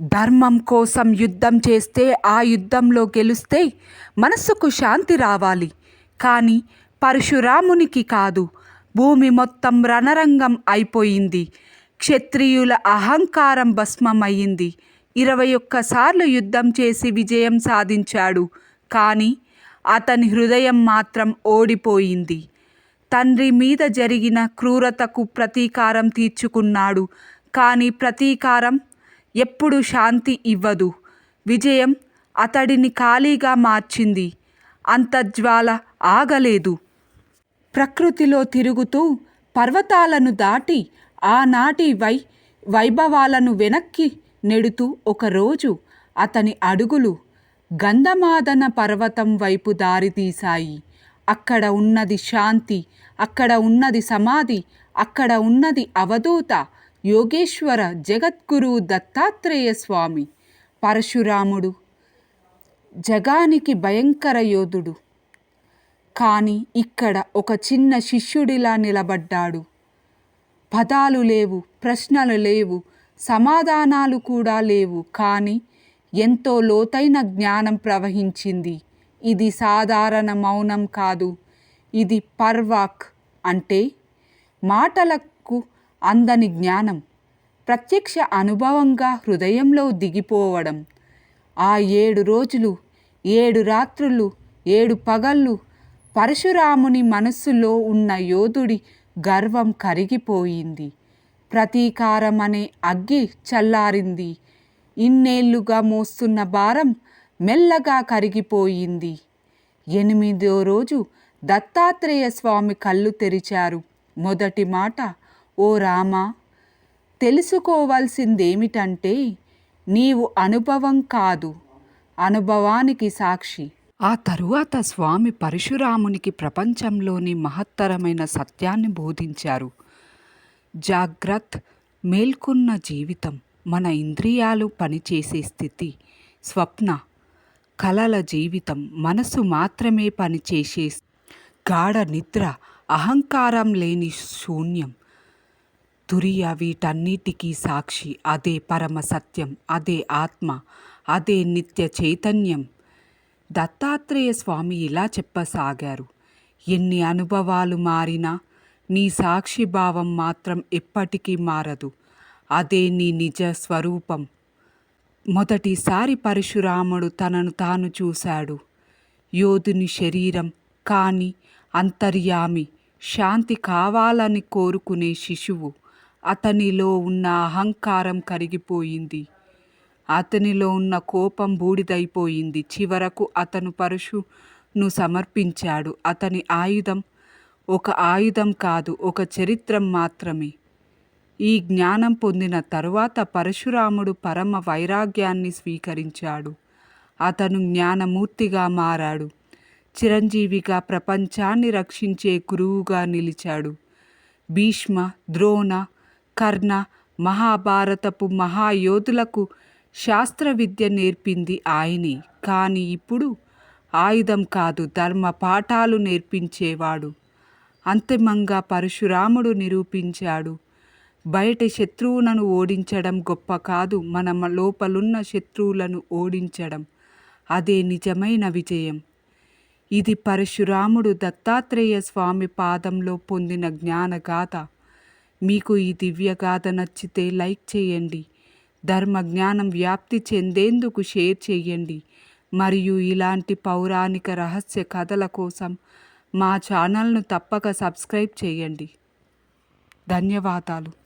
ధర్మం కోసం యుద్ధం చేస్తే ఆ యుద్ధంలో గెలిస్తే మనస్సుకు శాంతి రావాలి. కానీ పరశురామునికి కాదు. భూమి మొత్తం రణరంగం అయిపోయింది. క్షత్రియుల అహంకారం భస్మమయ్యింది. ఇరవై ఒక్కసార్లు యుద్ధం చేసి విజయం సాధించాడు. కానీ అతని హృదయం మాత్రం ఓడిపోయింది. తండ్రి మీద జరిగిన క్రూరతకు ప్రతీకారం తీర్చుకున్నాడు. కానీ ప్రతీకారం ఎప్పుడు శాంతి ఇవ్వదు. విజయం అతడిని ఖాళీగా మార్చింది. అంతర్జ్వాల ఆగలేదు. ప్రకృతిలో తిరుగుతూ పర్వతాలను దాటి ఆనాటి వై వైభవాలను వెనక్కి నెడుతూ ఒకరోజు అతని అడుగులు గంధమాదన పర్వతం వైపు దారితీశాయి. అక్కడ ఉన్నది శాంతి అక్కడ ఉన్నది సమాధి అక్కడ ఉన్నది అవధూత యోగేశ్వర జగద్గురు దత్తాత్రేయ స్వామి. పరశురాముడు జగానికి భయంకర యోధుడు. కానీ ఇక్కడ ఒక చిన్న శిష్యుడిలా నిలబడ్డాడు. పదాలు లేవు ప్రశ్నలు లేవు సమాధానాలు కూడా లేవు. కానీ ఎంతో లోతైన జ్ఞానం ప్రవహించింది. ఇది సాధారణ మౌనం కాదు. ఇది పర్వాక్ అంటే మాటలకు అందని జ్ఞానం ప్రత్యక్ష అనుభవంగా హృదయంలో దిగిపోవడం. ఆ ఏడు రోజులు ఏడు రాత్రులు ఏడు పగళ్ళు పరశురాముని మనస్సులో ఉన్న యోధుడి గర్వం కరిగిపోయింది. ప్రతీకారం అనే అగ్గి చల్లారింది. ఇన్నేళ్ళుగా మోస్తున్న భారం మెల్లగా కరిగిపోయింది. ఎనిమిదో రోజు దత్తాత్రేయ స్వామి కళ్ళు తెరిచారు. మొదటి మాట ఓ రామా తెలుసుకోవాల్సిందేమిటంటే నీవు అనుభవం కాదు అనుభవానికి సాక్షి. ఆ తరువాత స్వామి పరశురామునికి ప్రపంచంలోని మహత్తరమైన సత్యాన్ని బోధించారు. జాగ్రత్త మేల్కొన్న జీవితం మన ఇంద్రియాలు పనిచేసే స్థితి స్వప్న కలల జీవితం మనసు మాత్రమే పనిచేసే గాఢ నిద్ర అహంకారం లేని శూన్యం తురియ వీటన్నిటికీ సాక్షి. అదే పరమ సత్యం అదే ఆత్మ అదే నిత్య చైతన్యం. దత్తాత్రేయ స్వామి ఇలా చెప్పసాగారు. ఎన్ని అనుభవాలు మారినా నీ సాక్షిభావం మాత్రం ఎప్పటికీ మారదు. అదే నీ నిజ స్వరూపం. మొదటిసారి పరశురాముడు తనను తాను చూశాడు. యోధుని శరీరం కానీ అంతర్యామి శాంతి కావాలని కోరుకునే శిశువు. అతనిలో ఉన్న అహంకారం కరిగిపోయింది. అతనిలో ఉన్న కోపం బూడిదైపోయింది. చివరకు అతను పరశును సమర్పించాడు. అతని ఆయుధం ఒక ఆయుధం కాదు ఒక చరిత్రం మాత్రమే. ఈ జ్ఞానం పొందిన తరువాత పరశురాముడు పరమ వైరాగ్యాన్ని స్వీకరించాడు. అతను జ్ఞానమూర్తిగా మారాడు. చిరంజీవిగా ప్రపంచాన్ని రక్షించే గురువుగా నిలిచాడు. భీష్మ ద్రోణ కర్ణ మహాభారతపు మహాయోధులకు శాస్త్ర విద్య నేర్పింది ఆయనే. కానీ ఇప్పుడు ఆయుధం కాదు ధర్మ పాఠాలు నేర్పించేవాడు. అంతిమంగా పరశురాముడు నిరూపించాడు. బయట శత్రువులను ఓడించడం గొప్ప కాదు మన లోపలున్న శత్రువులను ఓడించడం. అదే నిజమైన విజయం. ఇది పరశురాముడు దత్తాత్రేయ స్వామి పాదంలో పొందిన జ్ఞానగాథ. మీకు ఈ దివ్యగాథ నచ్చితే లైక్ చేయండి. ధర్మ జ్ఞానం వ్యాప్తి చెందేందుకు షేర్ చేయండి. మరియు ఇలాంటి పౌరాణిక రహస్య కథల కోసం మా ఛానల్ను తప్పక సబ్స్క్రైబ్ చేయండి. ధన్యవాదాలు.